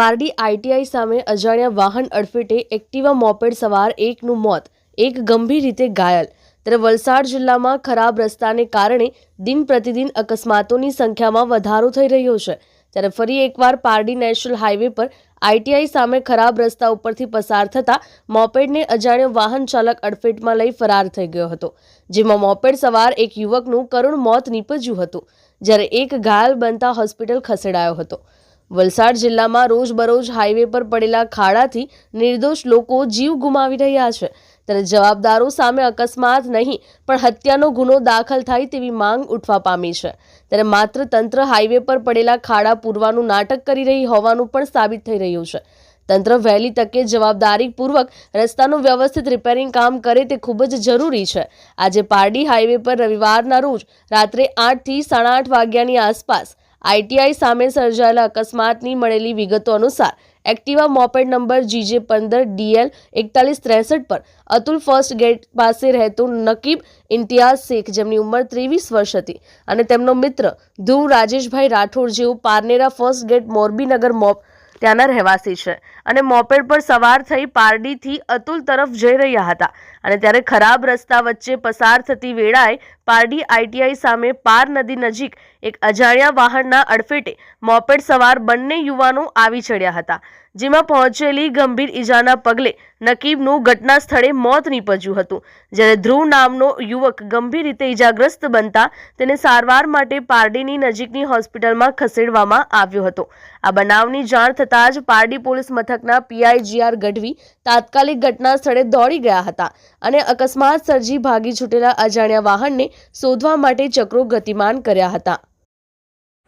Pardi ITI સામે અજાણ્યા વાહન અડફેટે એક્ટિવા મોપેડ સવાર એકનું મોત, એક ગંભીર રીતે ઘાયલ. ત્યારે વલસાડ જિલ્લામાં ખરાબ રસ્તાને કારણે દિન પ્રતિદિન અકસ્માતોની સંખ્યામાં વધારો થઈ રહ્યો છે. ત્યારે ફરી એકવાર પારડી નેશનલ હાઈવે પર આઈટીઆઈ સામે ખરાબ રસ્તા ઉપરથી પસાર થતા મોપેડને અજાણ્યો વાહન ચાલક અડફેટમાં લઈ ફરાર થઈ ગયો હતો, જેમાં મોપેડ સવાર એક યુવકનું કરુણ મોત નીપજ્યું હતું, જ્યારે એક ઘાયલ બનતા હોસ્પિટલ ખસેડાયો હતો. વલસાડ જિલ્લામાં રોજબરોજ હાઈવે પર પડેલા ખાડાથી નિર્દોષ લોકો જીવ ગુમાવી રહ્યા છે. ત્યારે જવાબદારો સામે અકસ્માત નહીં, પણ હત્યાનો ગુનો દાખલ થાય તેવી માંગ ઉઠવા પામી છે. ત્યારે માત્ર તંત્ર હાઈવે પર પડેલા ખાડા પૂરવાનું નાટક કરી રહી હોવાનું પણ સાબિત થઈ રહ્યું છે. તંત્ર વહેલી તકે જવાબદારીપૂર્વક રસ્તાનું વ્યવસ્થિત રિપેરિંગ કામ કરે તે ખૂબ જ જરૂરી છે. આજે પારડી હાઈવે પર રવિવારના રોજ રાત્રે આઠથી સાડા આઠ વાગ્યાની આસપાસ આઈટીઆઈ સામે સર્જાયેલા અકસ્માતની મળેલી વિગતો અનુસાર એક્ટિવા મોપેડ નંબર જીજે પંદર ડીએલ એકતાલીસ ત્રેસઠ પર અતુલ ફર્સ્ટ ગેટ પાસે રહેતો નકીબ ઇમ્તિયાઝ શેખ, જેમની ઉંમર ત્રેવીસ વર્ષ હતી અને તેમનો મિત્ર ધ્રુવ રાજેશભાઈ રાઠોડ જેઓ પારનેરા ફર્સ્ટ ગેટ મોરબીનગર મોપ ત્યાંના રહેવાસી છે. અને મોપેડ પર સવાર થઈ પારડીથી અતુલ તરફ જઈ રહ્યા હતા. અને ત્યારે ખરાબ રસ્તા વચ્ચે પસાર થતી વેળાએ પારડી આઈટીઆઈ સામે પાર નદી નજીક એક અજાણ્યા વાહનના અડફેટે મોપેડ સવાર બંને યુવાનો આવી ચડ્યા હતા. જેમાં પહોંચેલી ગંભીર ઈજાના પગલે નકીબનું ઘટના સ્થળે મોત નીપજ્યું હતું. જ્યારે ધ્રુવ નામનો યુવક ગંભીર રીતે ઈજાગ્રસ્ત બનતા તેને સારવાર માટે પારડીની નજીકની હોસ્પિટલમાં ખસેડવામાં આવ્યો હતો. આ બનાવની જાણ થતાં જ પારડી પોલીસ મથકના પીઆઈજીઆર ગઢવી તાત્કાલિક ઘટના સ્થળે દોડી ગયા હતા અને અકસ્માત સર્જી ભાગી છૂટેલા અજાણ્યા વાહનને શોધવા માટે ચક્રો ગતિમાન કર્યા હતા.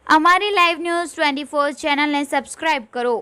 અમારી લાઈવ ન્યૂઝ ટ્વેન્ટી ફોર ચેનલને સબસ્ક્રાઇબ કરો.